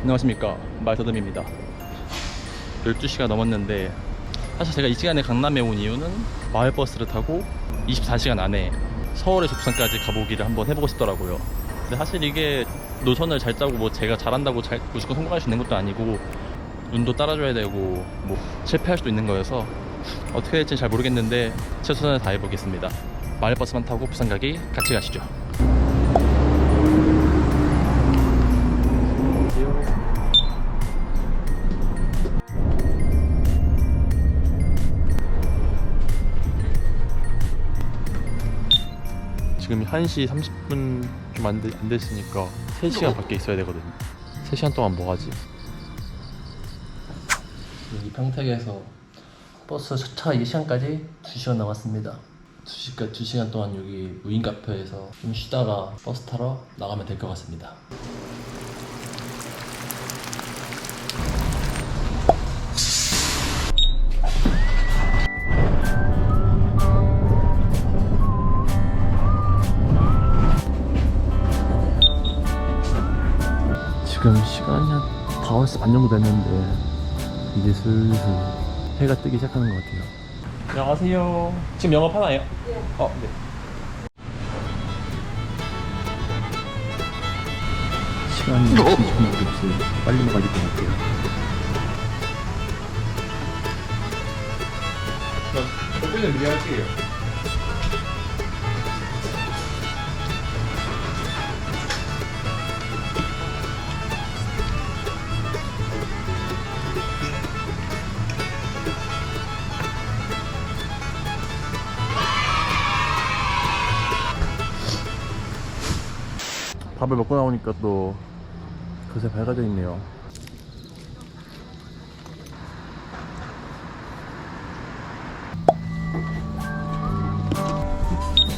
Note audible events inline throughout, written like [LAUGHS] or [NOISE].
안녕하십니까. 말더듬입니다. 12시가 넘었는데 사실 제가 이 시간에 강남에 온 이유는 마을버스를 타고 24시간 안에 서울에서 부산까지 가보기를 한번 해보고 싶더라고요. 근데 사실 이게 노선을 잘 짜고 뭐 제가 잘한다고 잘 무조건 성공할 수 있는 것도 아니고 운도 따라줘야 되고 뭐 실패할 수도 있는 거여서 어떻게 될지 잘 모르겠는데 최선을 다해보겠습니다. 마을버스만 타고 부산 가기 같이 가시죠 지금 1시 30분 좀 안 됐으니까 3시간 밖에 있어야 되거든요. 3시간 동안 뭐 하지? 여기 평택에서 버스 차 2시간까지 2시간 남았습니다. 2시간, 2시간 동안 여기 무인 카페에서 좀 쉬다가 버스 타러 나가면 될 것 같습니다 지금 시간이 한 5시 반 정도 됐는데 이제 슬슬 해가 뜨기 시작하는 것 같아요. 안녕하세요. 지금 영업하나요? 네 어, 네. 시간이 진짜 없어요 빨리 나가야 될 것 같아요. 커피는 미리 할게요. 밥을 먹고 나오니까 또 그새 밝아져 있네요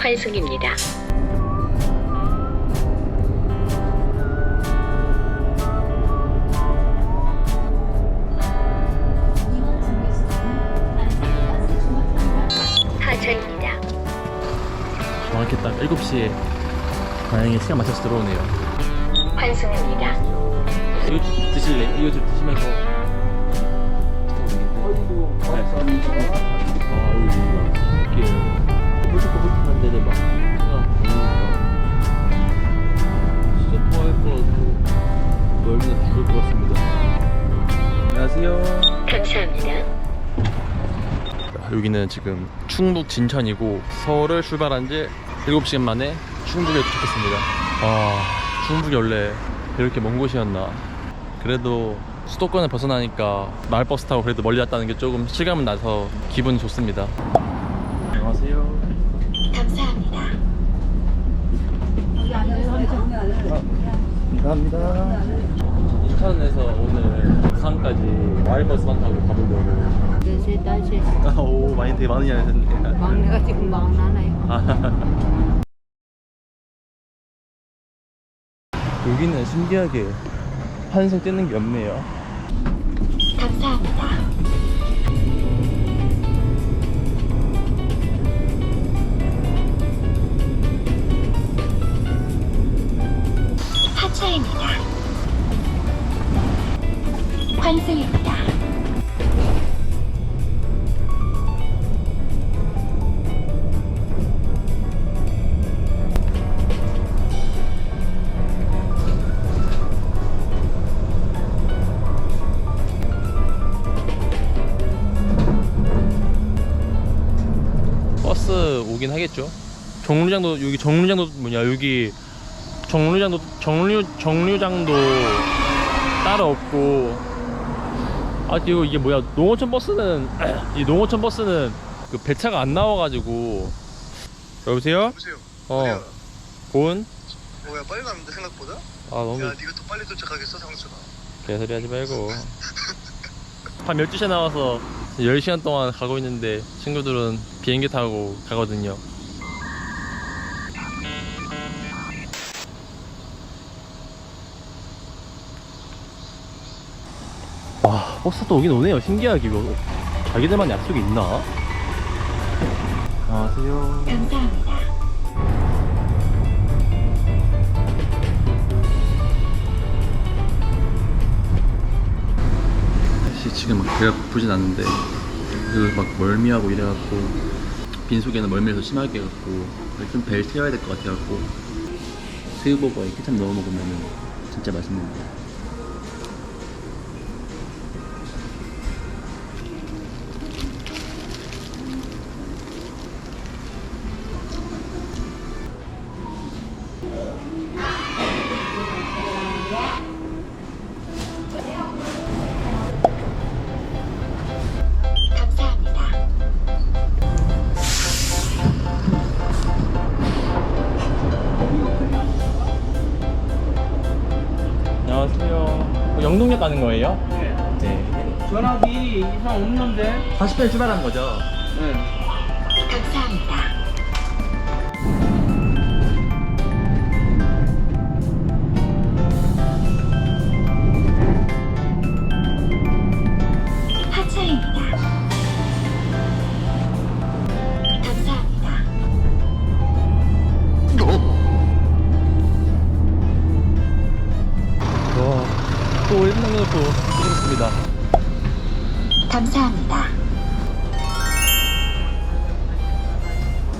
환승입니다. 하천입니다. 정확히 딱 7시에 다행히 시간 맞춰서 들어오네요 환승입니다. 이거 좀 드실래? 이거 좀 드시면서 홀쭉홀쭉한데 막 진짜 토할 것 같고 멀면 죽을 것 같습니다 안녕하세요 감사합니다. 여기는 지금 충북 진천이고 서울을 출발한 지 7시간 만에 충북에 도착했습니다. 아, 충북이 원래 이렇게 먼 곳이었나. 그래도 수도권을 벗어나니까 마을 버스 타고 그래도 멀리 왔다는 게 조금 실감은 나서 기분이 좋습니다. 안녕하세요. 감사합니다. 감사합니다. 인천에서 오늘 부산까지 마을 버스만 타고 가보려고. 넷에 다시 오, 많이 되게 많은 이야기 했네. 막내가 지금 막 나나요. [LAUGHS] 여기는 신기하게 환승 뜨는 게 없네요. 감사합니다. 하차입니다. 환승입니다. 버스 오긴 하겠죠. 정류장도 여기 정류장도 뭐냐 여기 정류장도 정류 정류장도 따로 없고 아 그리고 이게 뭐야 농어촌 버스는 [CLEARS THROAT] 이 농어촌 버스는 그 배차가 안 나와가지고 여보세요? 여보세요. 어 어디야? 고은? 뭐야 빨리 가는데 생각보다? 아 너무 야 네가 더 빨리 도착하겠어 상수가. 개소리 하지 말고 [LAUGHS] 밤 12시에 나와서 10시간 동안 가고 있는데 친구들은 비행기 타고 가거든요 버스 또 오긴 오네요 신기하게 이거 자기들만 약속이 있나? 안녕하세요 감사합니다. 배가 고프진 않는데 그 막 멀미하고 이래갖고 빈속에는 멀미를 더 심하게 해갖고 좀 배를 태워야 될 것 같아갖고 새우버거에 케찹 넣어 먹으면 진짜 맛있는데 영동역 가는 거예요? 네 전화기 이상 없는데? 40분 출발한 거죠? 네. 감사 감사합니다.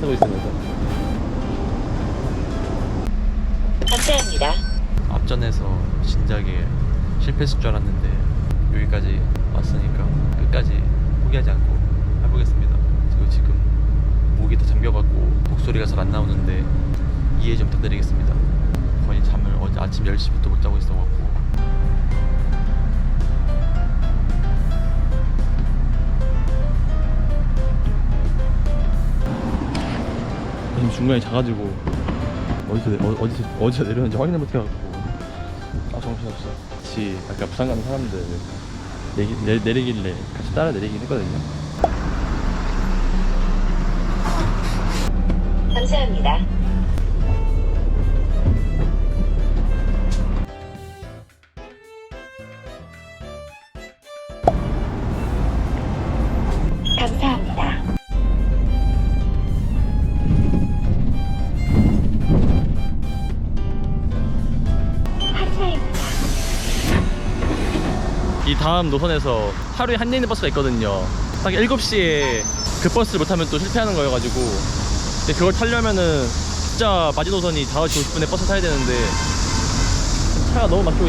하고 있습니다 감사합니다. 앞전에서 진작에 실패했을 줄 알았는데 여기까지 왔으니까 끝까지 포기하지 않고 해보겠습니다. 그리고 지금 목이 다 잠겨갖고 목소리가 잘 안 나오는데 이해 좀 부탁드리겠습니다. 거의 잠을 어제 아침 10시부터 못 자고 있어갖고 중간에 자가지고 어디서 내- 어, 어디서 어디서 내렸는지 확인을 못 해갖고 아 정신없어. 같이 아까 부산 가는 사람들 내기, 내, 내리길래 같이 따라 내리긴 했거든요. 감사합니다. 다음 노선에서 하루에 한 대 있는 버스가 있거든요. 딱 7시에 그 버스를 못 타면 또 실패하는 거여가지고 근데 그걸 타려면은 진짜 마지노선이 5시 50분에 버스 타야 되는데 차가 너무 막히고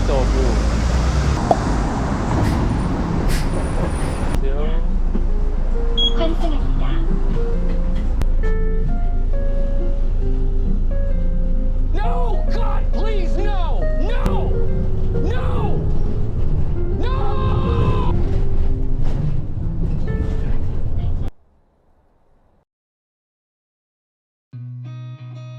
안녕하세요. 환승입니다.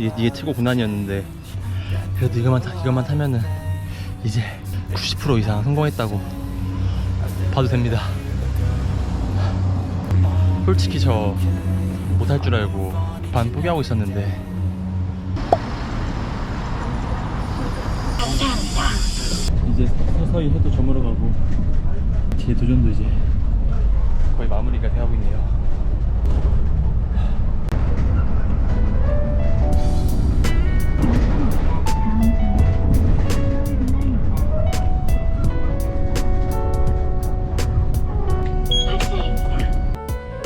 이게, 이게 최고 고난이었는데 그래도 이것만 타, 이것만 타면은 이제 90% 이상 성공했다고 봐도 됩니다. 솔직히 저 못할 줄 알고 반 포기하고 있었는데. 이제 서서히 해도 저물어가고 뒤에 도전도 이제 거의 마무리가 돼가고 있네요.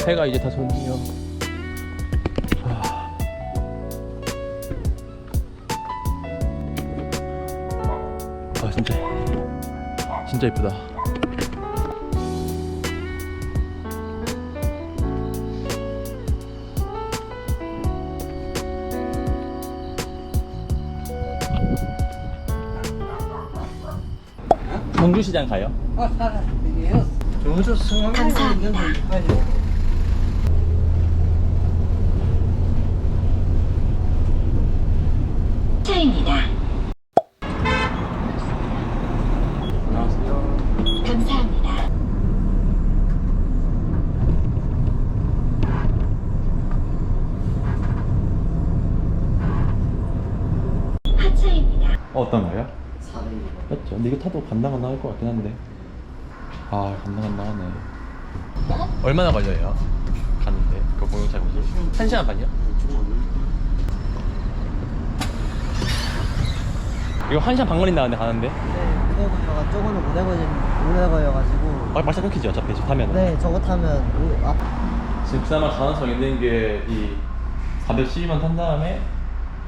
해가 이제 다 졌네요. 아 진짜 진짜 이쁘다. 경주시장 가요? 감사합니다. 차입니다. 안녕하세요. 감사합니다. 하차입니다. 어떤가요? 맞죠? 근데 이거 타도 간당간당할 것 같긴 한데 아 간당간당하네 얼마나 걸려요? 가는데 그 공용차고지? 한 시간 반이요? 이거 한 시간 반 걸린다는데 가는데? 네, 걸려가 저거는 오래 걸린 오래 걸려가지고. 아, 말차 끊기지 어차피 저 타면 네, 저거 타면 오, 아, 지금 그나마 가능성 있는 게 이 412만 탄 다음에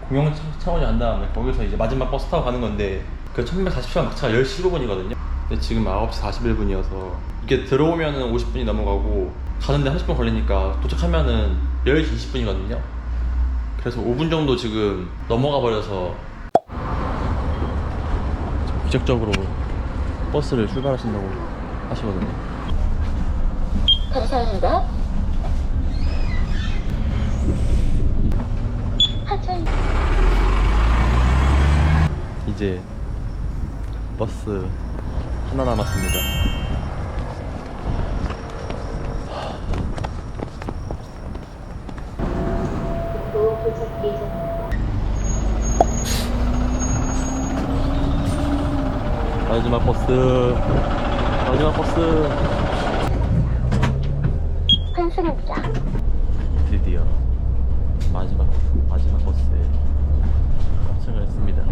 공영 차- 차원이 간 다음에 거기서 이제 마지막 버스 타고 가는 건데 그 1147번 차가 10시 15분이거든요. 근데 지금 9시 41분이어서 이게 들어오면은 50분이 넘어가고 가는데 30분 걸리니까 도착하면은 10시 20분이거든요. 그래서 5분 정도 지금 넘어가 버려서 기적적으로 버스를 출발하신다고 하시거든요 감사합니다. 이제 버스 하나 남았습니다. 도착 예정. 마지막 버스, 마지막 버스. 환승입니다. 드디어 마지막 마지막 버스에 탑승을 했습니다.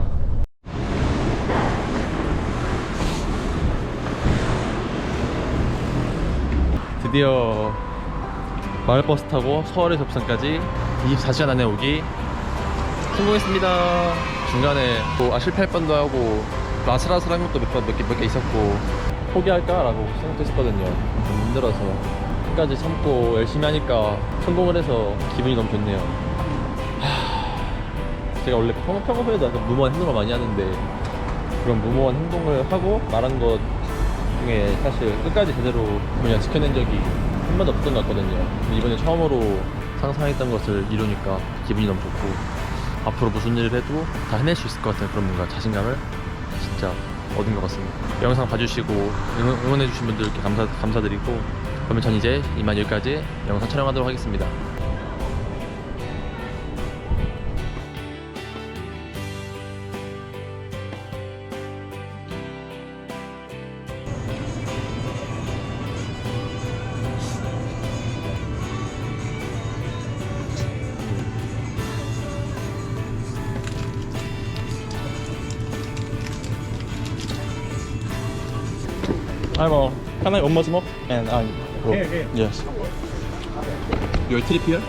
드디어 마을버스 타고 서울에서 부산까지 24시간 안에 오기 성공했습니다. 중간에 뭐 아, 실패할 뻔도 하고 뭐 아슬아슬한 것도 몇번몇개 몇 개 있었고 포기할까라고 생각했었거든요. 좀 힘들어서 끝까지 참고 열심히 하니까 성공을 해서 기분이 너무 좋네요. 하, 제가 원래 평, 평소에도 약간 무모한 행동을 많이 하는데 그런 무모한 행동을 하고 말한 것 중에 사실 끝까지 제대로 그냥 지켜낸 적이 한 번도 없었던 것 같거든요. 이번에 처음으로 상상했던 것을 이루니까 기분이 너무 좋고 앞으로 무슨 일을 해도 다 해낼 수 있을 것 같은 그런 뭔가 자신감을 진짜 얻은 것 같습니다. 영상 봐주시고 응원, 응원 해주신 분들께 감사, 감사드리고 그러면 전 이제 이만 여기까지 영상 촬영하도록 하겠습니다. I'm uh, can I one more smoke? And I go. Here, here. Yes. Your trip here?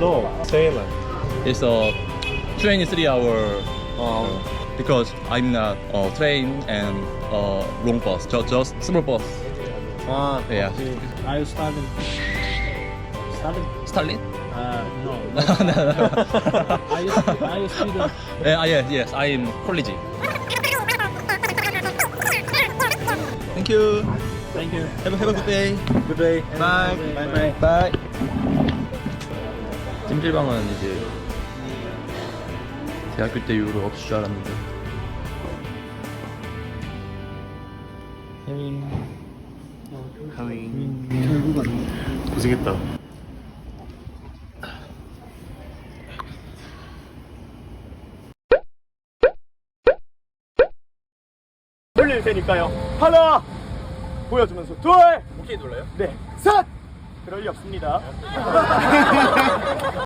No, Salem. It's a 23 hour uh, because I'm not uh, train and uh, long bus, just, just small bus. Ah, Yeah. Are you starting? Starting? Stalin? Uh, no. no, no. Are you, are you student? yeah, yes, yes, I'm college. Thank you. Thank you. Have a, have a good day. Good day. Bye. Bye. Bye. Bye. 찜질방은 이제 대학교 때 이후로 없을 줄 알았는데. 하윙. 결국은 고생했다. 흘릴 테니까요. 하나, 보여주면서 둘. 오케이 눌러요? 네. 셋. 그럴 리 없습니다.